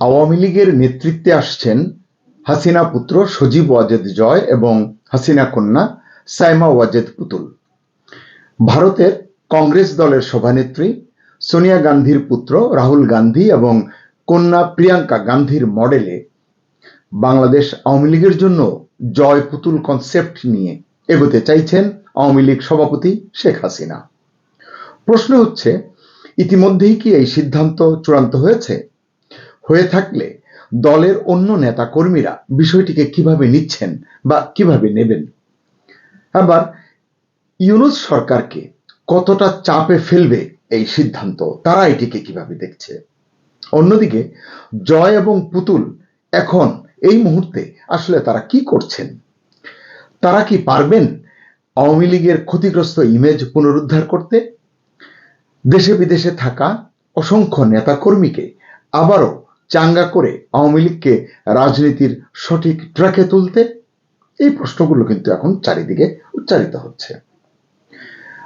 আওয়ামী লীগের নেতৃত্বে আসছেন হাসিনা পুত্র সজীব ওয়াজেদ জয় এবং হাসিনা কন্যা সাইমা ওয়াজেদ পুতুল। ভারতের কংগ্রেস দলের সভানেত্রী সোনিয়া গান্ধীর পুত্র রাহুল গান্ধী এবং কন্যা প্রিয়াঙ্কা গান্ধীর মডেলে বাংলাদেশ আওয়ামী লীগের জন্য জয় পুতুল কনসেপ্ট নিয়ে এগোতে চাইছেন আওয়ামী লীগ সভাপতি শেখ হাসিনা। প্রশ্ন হচ্ছে, ইতিমধ্যেই কি এই সিদ্ধান্ত চূড়ান্ত হয়েছে? হয়ে থাকলে দলের অন্য নেতা কর্মীরা বিষয়টিকে কীভাবে নিচ্ছেন বা কীভাবে নেবেন? আবার ইউনুস সরকারকে কতটা চাপে ফেলবে এই সিদ্ধান্ত, তারা এটিকে কীভাবে দেখছে? অন্যদিকে, জয় এবং পুতুল এখন এই মুহূর্তে আসলে তারা কি করছেন? তারা কি পারবেন আওয়ামী লীগের ক্ষতিগ্রস্ত ইমেজ পুনরুদ্ধার করতে? দেশে বিদেশে থাকা অসংখ্য নেতাকর্মীকে আবারও চাঙ্গা করে আওয়ামী লীগকে রাজনীতির সঠিক ট্র্যাকে তুলতে এই প্রশ্নগুলো কিন্তু এখন চারিদিকে উচ্চারিত হচ্ছে।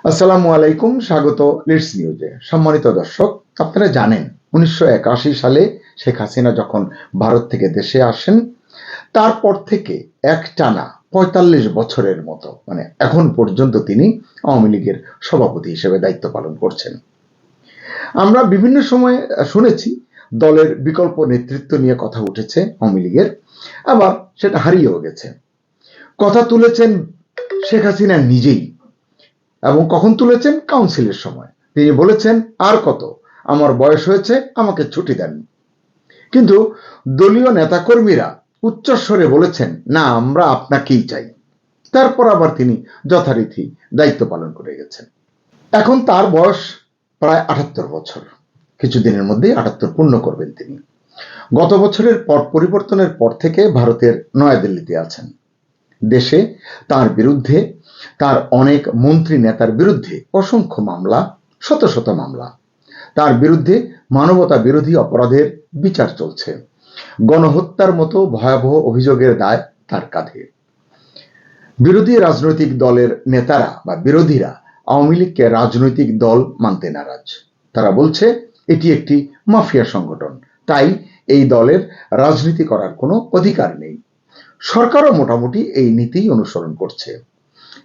আসসালামু আলাইকুম, স্বাগত লিডস নিউজে সম্মানিত দর্শক, আপনারা জানেন উনিশশো একাশি সালে শেখ হাসিনা যখন ভারত থেকে দেশে আসেন, তারপর থেকে এক টানা পঁয়তাল্লিশ বছরের মতো মানে এখন পর্যন্ত তিনি আওয়ামী লীগের সভাপতি হিসেবে দায়িত্ব পালন করছেন। আমরা বিভিন্ন সময়ে শুনেছি দলের বিকল্প নেতৃত্ব নিয়ে কথা উঠেছে আওয়ামী লীগের। আবার সেটা হারিয়েও গেছে। কথা তুলেছেন শেখ হাসিনা নিজেই এবং কখন তুলেছেন? কাউন্সিলের সময়। তিনি বলেছেন, আর কত? আমার বয়স হয়েছে, আমাকে ছুটি দেন কিন্তু দলীয় নেতাকর্মীরা উচ্চস্বরে বলেছেন, না, আমরা আপনাকেই চাই। তারপর আবার তিনি যথারীতি দায়িত্ব পালন করে গেছেন। এখন তার বয়স প্রায় আটাত্তর বছর। কিছুদিনের মধ্যেই আটাত্তর পূর্ণ করবেন তিনি। গত বছরের পট পরিবর্তনের পর থেকে ভারতের নয়াদিল্লিতে আছেন। দেশে তার বিরুদ্ধে তার অনেক মন্ত্রী নেতার বিরুদ্ধে অসংখ্য মামলা, শত শত মামলা। তার বিরুদ্ধে মানবতা বিরোধী অপরাধের বিচার চলছে। গণহত্যার মতো ভয়াবহ অভিযোগের দায় তার কাঁধে। বিরোধী রাজনৈতিক দলের নেতারা বা বিরোধীরা আওয়ামী লীগকে রাজনৈতিক দল মানতে নারাজ। তারা বলছে এটি একটি মাফিয়া সংগঠন। তাই এই দলের রাজনীতি করার কোনো অধিকার নেই। সরকারও মোটামুটি এই নীতি অনুসরণ করছে।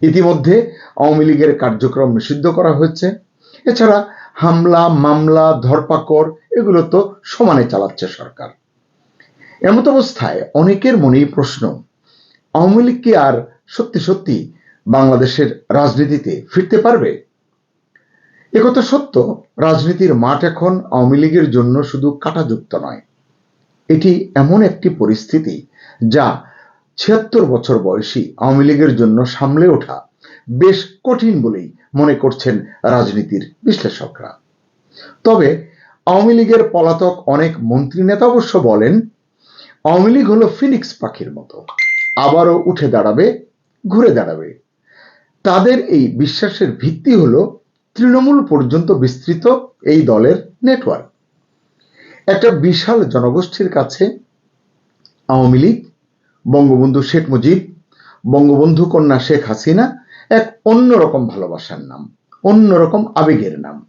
ইতিমধ্যে আওয়ামী লীগের কার্যক্রম নিষিদ্ধ করা হয়েছে। এছাড়া হামলা, মামলা, ধরপাকড়, এগুলো তো সমানে চালাচ্ছে সরকার। এমত অবস্থায় অনেকের মনেই প্রশ্ন, আওয়ামী লীগ কি আর সত্যি সত্যি বাংলাদেশের রাজনীতিতে ফিরতে পারবে? একথা সত্য, রাজনীতির মাঠ এখন আওয়ামী লীগের জন্য শুধু কাটাযুক্ত নয়। এটি এমন একটি পরিস্থিতি যা ছিয়াত্তর বছর বয়সী আওয়ামী লীগের জন্য সামলে ওঠা বেশ কঠিন বলেই মনে করছেন রাজনীতির বিশ্লেষকরা। তবে আওয়ামী লীগের পলাতক অনেক মন্ত্রী নেতা অবশ্য বলেন, আওয়ামী লীগ হলো ফিনিক্স পাখির মতো। আবারও উঠে দাঁড়াবে, ঘুরে দাঁড়াবে। তাদের এই বিশ্বাসের ভিত্তি হলো তৃণমূল পর্যন্ত বিস্তৃত এই দলের নেটওয়ার্ক একটা বিশাল জনগোষ্ঠীর কাছে আওয়ামী লীগ, বঙ্গবন্ধু শেখ মুজিব, বঙ্গবন্ধু কন্যা শেখ হাসিনা এক অন্যরকম ভালোবাসার নাম, অন্যরকম আবেগের নাম।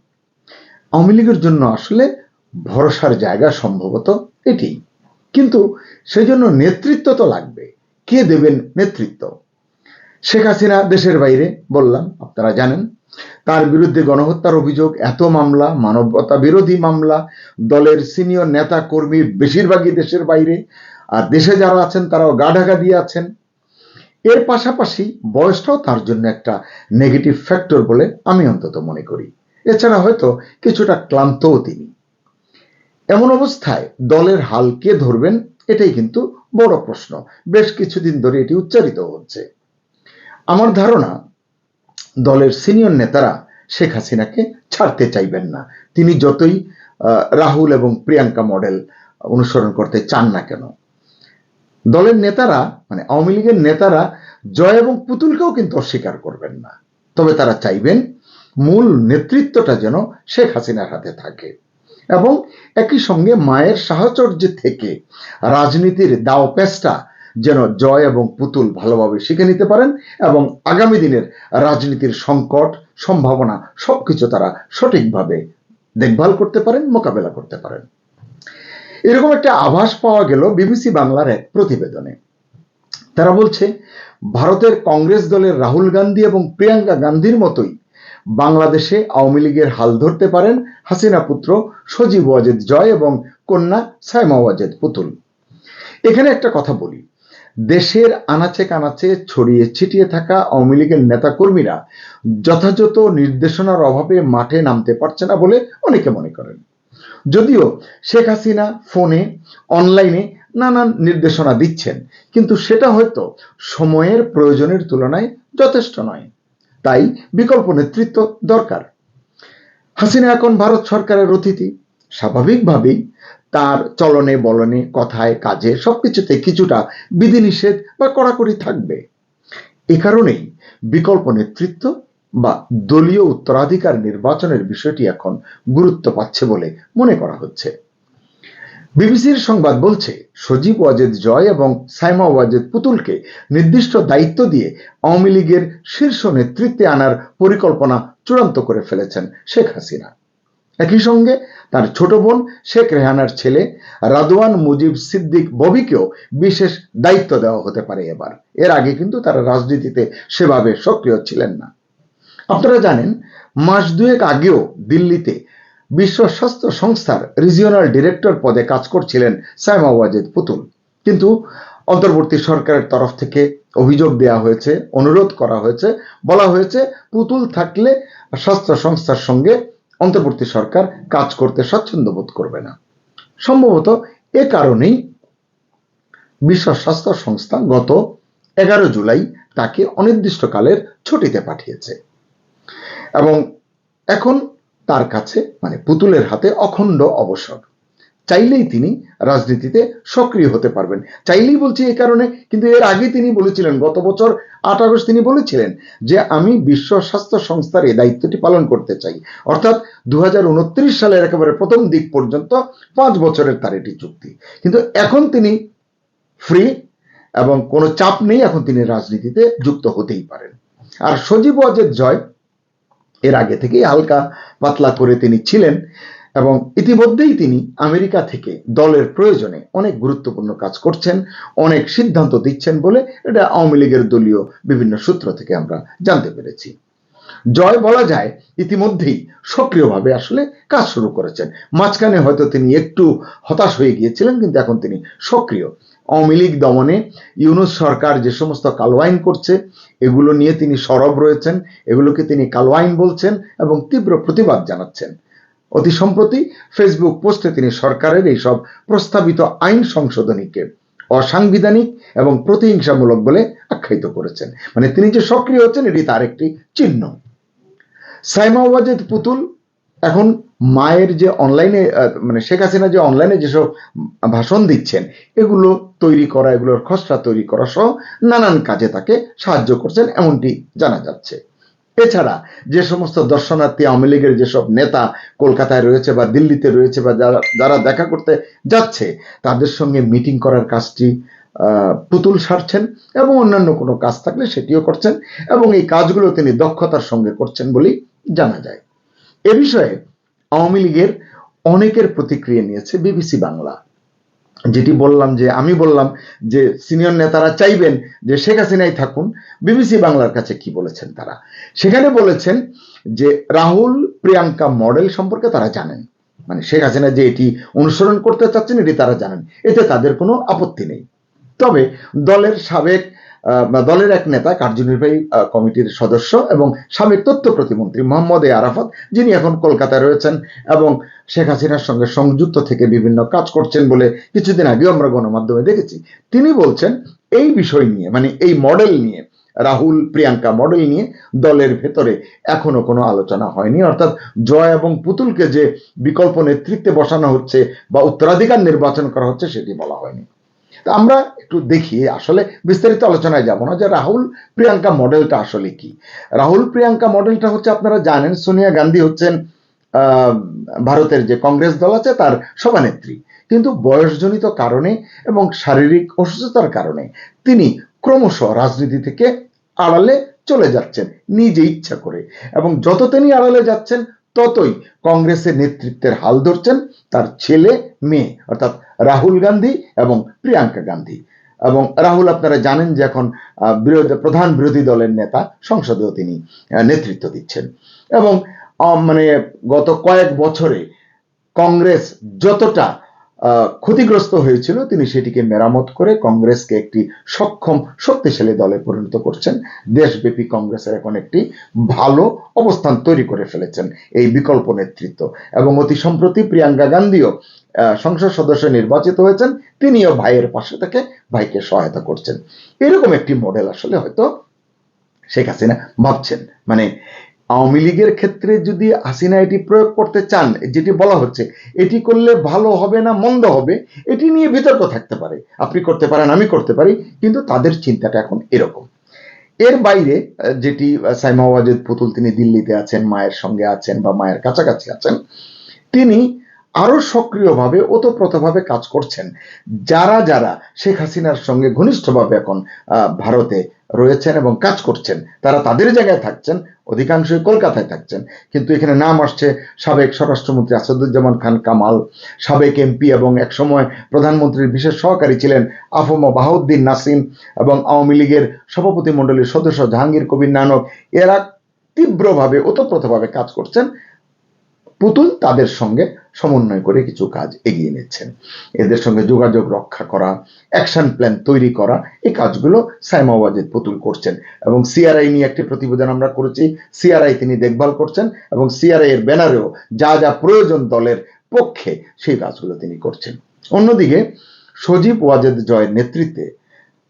আওয়ামী লীগের জন্য আসলে ভরসার জায়গা সম্ভবত এটি। কিন্তু সেজন্য নেতৃত্ব তো লাগবে। কে দেবেন নেতৃত্ব? শেখ হাসিনা দেশের বাইরে, বললাম, আপনারা জানেন। তার বিরুদ্ধে গণহত্যার অভিযোগ, এত মামলা, মানবতা বিরোধী মামলা, দলের সিনিয়র নেতা কর্মী বেশিরভাগই দেশের বাইরে, আর দেশে যারা আছেন তারাও গা ঢাকা দিয়ে আছেন। এর পাশাপাশি বয়সটাও তার জন্য একটা নেগেটিভ ফ্যাক্টর বলে আমি অন্তত মনে করি। এছাড়া হয়তো কিছুটা ক্লান্তও তিনি। এমন অবস্থায় দলের হাল কে ধরবেন, এটাই কিন্তু বড় প্রশ্ন। বেশ কিছুদিন ধরে এটি উচ্চারিত হচ্ছে। আমার ধারণা দলের সিনিয়র নেতারা শেখ হাসিনাকে ছাড়তে চাইবেন না। তিনি যতই রাহুল এবং প্রিয়াঙ্কা মডেল অনুসরণ করতে চান না কেন। দলের নেতারা মানে আওয়ামী লীগের নেতারা জয় এবং পুতুলকেও কিন্তু অস্বীকার করবেন না। তবে তারা চাইবেন মূল নেতৃত্বটা যেন শেখ হাসিনার হাতে থাকে এবং একই সঙ্গে মায়ের সাহচর্য থেকে রাজনীতির দাও পেস্টা যেন জয় এবং পুতুল ভালোভাবে শিখে নিতে পারেন এবং আগামী দিনের রাজনীতির সংকট, সম্ভাবনা সবকিছু তারা সঠিকভাবে দেখভাল করতে পারেন, মোকাবেলা করতে পারেন। এরকম একটা আভাস পাওয়া গেল বিবিসি বাংলার এক প্রতিবেদনে। তারা বলছে, ভারতের কংগ্রেস দলের রাহুল গান্ধী এবং প্রিয়াঙ্কা গান্ধীর মতোই বাংলাদেশে আওয়ামী লীগের হাল ধরতে পারেন হাসিনা পুত্র সজীব ওয়াজেদ জয় এবং কন্যা সাইমা ওয়াজেদ পুতুল। এখানে একটা কথা বলি। দেশের আনাচে কানাচে ছড়িয়ে ছিটিয়ে থাকা আওয়ামী লীগের নেতাকর্মীরা যথাযথ নির্দেশনার অভাবে মাঠে নামতে পারছে না বলে অনেকে মনে করেন। যদিও শেখ হাসিনা ফোনে, অনলাইনে নানান নির্দেশনা দিচ্ছেন, কিন্তু সেটা হয়তো সময়ের প্রয়োজনের তুলনায় যথেষ্ট নয়। তাই বিকল্প নেতৃত্ব দরকার। হাসিনা এখন ভারত সরকারের অতিথি। স্বাভাবিকভাবেই তার চলনে বলনে কথায় কাজে সবকিছুতে কিছুটা বিধিনিষেধ বা কড়াকড়ি থাকবে। এ কারণেই বিকল্প নেতৃত্ব বা দলীয় উত্তরাধিকার নির্বাচনের বিষয়টি এখন গুরুত্ব পাচ্ছে বলে মনে করা হচ্ছে। বিবিসির সংবাদ বলছে, সজীব ওয়াজেদ জয় এবং সাইমা ওয়াজেদ পুতুলকে নির্দিষ্ট দায়িত্ব দিয়ে আওয়ামী লীগের শীর্ষ নেতৃত্বে আনার পরিকল্পনা চূড়ান্ত করে ফেলেছেন শেখ হাসিনা। একই সঙ্গে তার ছোট বোন শেখ রেহানার ছেলে রাদওয়ান মুজিব সিদ্দিক ববিকেও বিশেষ দায়িত্ব দেওয়া হতে পারে এবার। এর আগে কিন্তু তারা রাজনীতিতে সেভাবে সক্রিয় ছিলেন না। আপনারা জানেন, মাস দুয়েক আগেও দিল্লিতে বিশ্ব স্বাস্থ্য সংস্থার রিজিওনাল ডিরেক্টর পদে কাজ করছিলেন সাইমা ওয়াজেদ পুতুল। কিন্তু অন্তর্বর্তী সরকারের তরফ থেকে অভিযোগ দেওয়া হয়েছে, অনুরোধ করা হয়েছে, বলা হয়েছে পুতুল থাকলে স্বাস্থ্য সংস্থার সঙ্গে অন্তর্বর্তী সরকার কাজ করতে স্বচ্ছন্দ্য বোধ করবে না। সম্ভবত এ কারণেই বিশ্ব স্বাস্থ্য সংস্থা গত এগারো জুলাই তাকে অনির্দিষ্টকালের ছুটিতে পাঠিয়েছে। এবং এখন তার কাছে মানে পুতুলের হাতে অখণ্ড অবসর। চাইলেই তিনি রাজনীতিতে সক্রিয় হতে পারবেন। চাইলেই বলছি এই কারণে, কিন্তু এর আগে তিনি বলেছিলেন, গত বছর আট আগস্ট তিনি বলেছিলেন যে, আমি বিশ্ব স্বাস্থ্য সংস্থার এই দায়িত্বটি পালন করতে চাই। অর্থাৎ দু হাজার উনত্রিশ সালের একেবারে প্রথম দিক পর্যন্ত পাঁচ বছরের তার এটি চুক্তি। কিন্তু এখন তিনি ফ্রি এবং কোনো চাপ নেই, এখন তিনি রাজনীতিতে যুক্ত হতেই পারেন। আর সজীব ওয়াজেদ জয়, এর আগে থেকেই হালকা পাতলা করে তিনি ছিলেন। এবং ইতিমধ্যেই তিনি আমেরিকা থেকে দলের প্রয়োজনে অনেক গুরুত্বপূর্ণ কাজ করছেন, অনেক সিদ্ধান্ত দিচ্ছেন বলে এটা আওয়ামী লীগের দলীয় বিভিন্ন সূত্র থেকে আমরা জানতে পেরেছি। জয় বলা যায় ইতিমধ্যেই সক্রিয়ভাবে আসলে কাজ শুরু করেছেন। মাঝখানে হয়তো তিনি একটু হতাশ হয়ে গিয়েছিলেন, কিন্তু এখন তিনি সক্রিয়। আওয়ামী লীগ দমনে ইউনুস সরকার যে সমস্ত কালো আইন করছে, এগুলো নিয়ে তিনি সরব রয়েছেন, এগুলোকে তিনি কালো আইন বলছেন এবং তীব্র প্রতিবাদ জানাচ্ছেন। অতি সম্প্রতি ফেসবুক পোস্টে তিনি সরকারের এই সব প্রস্তাবিত আইন সংশোধনীকে অসাংবিধানিক এবং প্রতিহিংসামূলক বলে আখ্যায়িত করেছেন। মানে তিনি যে সক্রিয় হচ্ছেন, এটি তার একটি চিহ্ন। সাইমা ওয়াজেদ পুতুল এখন মায়ের যে অনলাইনে মানে শেখ হাসিনা যে অনলাইনে যেসব ভাষণ দিচ্ছেন, এগুলো তৈরি করা, এগুলোর খসড়া তৈরি করা সহ নানান কাজে তাকে সাহায্য করছেন, এমনটি জানা যাচ্ছে। এছাড়া যে সমস্ত দর্শনার্থী, আওয়ামী লীগের যেসব নেতা কলকাতায় রয়েছে বা দিল্লিতে রয়েছে বা যারা যারা দেখা করতে যাচ্ছে, তাদের সঙ্গে মিটিং করার কাজটি পুতুল সারছেন এবং অন্যান্য কোনো কাজ থাকলে সেটিও করছেন এবং এই কাজগুলো তিনি দক্ষতার সঙ্গে করছেন বলেই জানা যায়। এ বিষয়ে আওয়ামী লীগের অনেকের প্রতিক্রিয়া নিয়েছে বিবিসি বাংলা। যেটি বললাম যে, আমি বললাম যে, সিনিয়র নেতারা চাইবেন যে, শেখ হাসিনাই থাকুন। বিবিসি বাংলার কাছে কি বলেছেন তারা? সেখানে বলেছেন যে, রাহুল, প্রিয়াঙ্কা মডেল সম্পর্কে তারা জানেন। মানে শেখ হাসিনা যে এটি অনুসরণ করতে চাচ্ছেন, এটি তারা জানেন। এতে তাদের কোনো আপত্তি নেই। তবে দলের সাবেক দলের এক নেতা, কার্যনির্বাহী কমিটির সদস্য এবং সাবেক তথ্য প্রতিমন্ত্রী মোহাম্মদ এ আরাফাত, যিনি এখন কলকাতায় রয়েছেন এবং শেখ হাসিনার সঙ্গে সংযুক্ত থেকে বিভিন্ন কাজ করছেন বলে কিছুদিন আগেও আমরা গণমাধ্যমে দেখেছি। তিনি বলছেন, এই বিষয় নিয়ে মানে এই মডেল নিয়ে, রাহুল, প্রিয়াঙ্কা মডেল নিয়ে দলের ভেতরে এখনও কোনো আলোচনা হয়নি। অর্থাৎ জয় এবং পুতুলকে যে বিকল্প নেতৃত্বে বসানো হচ্ছে বা উত্তরাধিকার নির্বাচন করা হচ্ছে, সেটি বলা হয়নি। আমরা একটু দেখি, আসলে বিস্তারিত আলোচনায় যাব না যে রাহুল প্রিয়াঙ্কা মডেলটা আসলে কি। রাহুল প্রিয়াঙ্কা মডেলটা হচ্ছে আপনারা জানেন, সোনিয়া গান্ধী হচ্ছেন ভারতের যে কংগ্রেস দল আছে তার সভানেত্রী। কিন্তু বয়সজনিত কারণে এবং শারীরিক অসুস্থতার কারণে তিনি ক্রমশ রাজনীতি থেকে আড়ালে চলে যাচ্ছেন নিজে ইচ্ছা করে। এবং যত তিনি আড়ালে যাচ্ছেন ততই কংগ্রেসের নেতৃত্বের হাল ধরছেন তার ছেলে, মেয়ে, অর্থাৎ রাহুল গান্ধী এবং প্রিয়াঙ্কা গান্ধী। এবং রাহুল, আপনারা জানেন যে এখন বিরোধী, প্রধান বিরোধী দলের নেতা, সংসদেও তিনি নেতৃত্ব দিচ্ছেন। এবং মানে গত কয়েক বছরে কংগ্রেস যতটা ক্ষতিগ্রস্ত হয়েছিল। তিনি সেটিকে মেরামত করে কংগ্রেসকে একটি সক্ষম, শক্তিশালী দলে পরিণত করছেন। দেশব্যাপী কংগ্রেসের এখন একটি ভালো অবস্থান তৈরি করে ফেলেছেন এই বিকল্প নেতৃত্ব। এবং অতি সম্প্রতি প্রিয়াঙ্কা গান্ধীও সংসদ সদস্য নির্বাচিত হয়েছেন। তিনিও ভাইয়ের পাশে থেকে ভাইকে সহায়তা করছেন। এরকম একটি মডেল আসলে হয়তো শেখ হাসিনা ভাবছেন। মানে আওয়ামী লীগের ক্ষেত্রে যদি হাসিনা এটি প্রয়োগ করতে চান, যেটি বলা হচ্ছে, এটি করলে ভালো হবে না মন্দ হবে, এটি নিয়ে বিতর্ক থাকতে পারে। আপনি করতে পারেন, আমি করতে পারি, কিন্তু তাদের চিন্তাটা এখন এরকম। এর বাইরে, যেটি সাইমা ওয়াজেদ পুতুল, তিনি দিল্লিতে আছেন, মায়ের সঙ্গে আছেন বা মায়ের কাছাকাছি আছেন, তিনি আরও সক্রিয়ভাবে, ওতপ্রোতভাবে কাজ করছেন। যারা যারা শেখ হাসিনার সঙ্গে ঘনিষ্ঠভাবে এখন ভারতে রয়েছেন এবং কাজ করছেন, তারা তাদের জায়গায় থাকছেন, অধিকাংশই কলকাতায় থাকছেন। কিন্তু এখানে নাম আসছে সাবেক স্বরাষ্ট্রমন্ত্রী আসাদুজ্জামান খান কামাল, সাবেক এমপি এবং একসময় প্রধানমন্ত্রীর বিশেষ সহকারী ছিলেন আফমা বাহাউদ্দিন নাসিম এবং আওয়ামী লীগের সভাপতি মণ্ডলীর সদস্য জাহাঙ্গীর কবির নানক। এরা তীব্রভাবে, ওতপ্রোতভাবে কাজ করছেন। পুতুল তাদের সঙ্গে সমন্বয় করে কিছু কাজ এগিয়ে নিচ্ছেন। এদের সঙ্গে যোগাযোগ রক্ষা করা অ্যাকশন প্ল্যান তৈরি করা, এই কাজগুলো সাইমা ওয়াজেদ পুতুল করছেন এবং সিআরআই নিয়ে একটি প্রতিবেদন আমরা করেছি। সিআরআই তিনি দেখভাল করছেন এবং সিআরআই এর ব্যানারেও যা যা প্রয়োজন দলের পক্ষে সেই কাজগুলো তিনি করছেন। অন্যদিকে সজীব ওয়াজেদ জয়ের নেতৃত্বে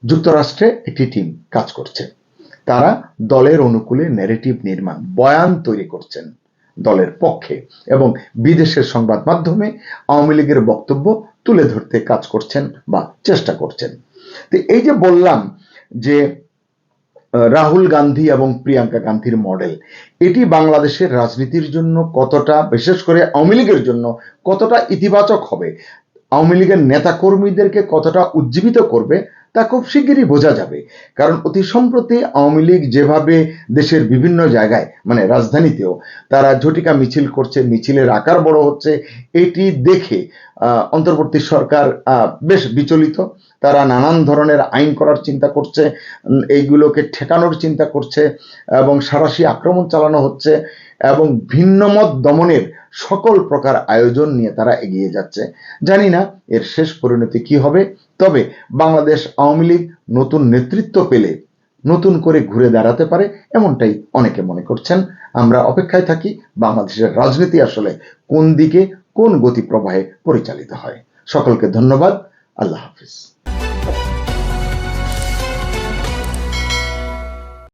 যুক্তরাষ্ট্রে একটি টিম কাজ করছে। তারা দলের অনুকূলে ন্যারেটিভ নির্মাণ, বয়ান তৈরি করছেন। দলের পক্ষে এবং বিদেশের সংবাদ মাধ্যমে আওয়ামী লীগের বক্তব্য তুলে ধরতে কাজ করছেন বা চেষ্টা করছেন। তো এই যে বললাম যে রাহুল গান্ধী এবং প্রিয়াঙ্কা গান্ধীর মডেল, এটি বাংলাদেশের রাজনীতির জন্য কতটা, বিশেষ করে আওয়ামী লীগের জন্য কতটা ইতিবাচক হবে? আওয়ামী লীগের নেতা কর্মীদেরকে কতটা উজ্জীবিত করবে? তা খুব শিগগিরই বোঝা যাবে। কারণ অতি সম্প্রতি আওয়ামী লীগ যেভাবে দেশের বিভিন্ন জায়গায় মানে রাজধানীতেও তারা ঝটিকা মিছিল করছে, মিছিলের আকার বড় হচ্ছে, এটি দেখে অন্তর্বর্তী সরকার বেশ বিচলিত। তারা নানান ধরনের আইন করার চিন্তা করছে এইগুলোকে ঠেকানোর চিন্তা করছে এবং সারাশি আক্রমণ চালানো হচ্ছে। এবং ভিন্নমত দমনের সকল প্রকার আয়োজন নিয়ে তারা এগিয়ে যাচ্ছে। জানি না এর শেষ পরিণতি কি হবে, তবে বাংলাদেশ আওয়ামী লীগ নতুন নেতৃত্ব পেলে নতুন করে ঘুরে দাঁড়াতে পারে এমনটাই অনেকে মনে করছেন। আমরা অপেক্ষায় থাকি বাংলাদেশের রাজনীতি আসলে কোন দিকে, কোন গতি প্রবাহে পরিচালিত হয়। সকলকে ধন্যবাদ। আল্লাহ হাফিজ।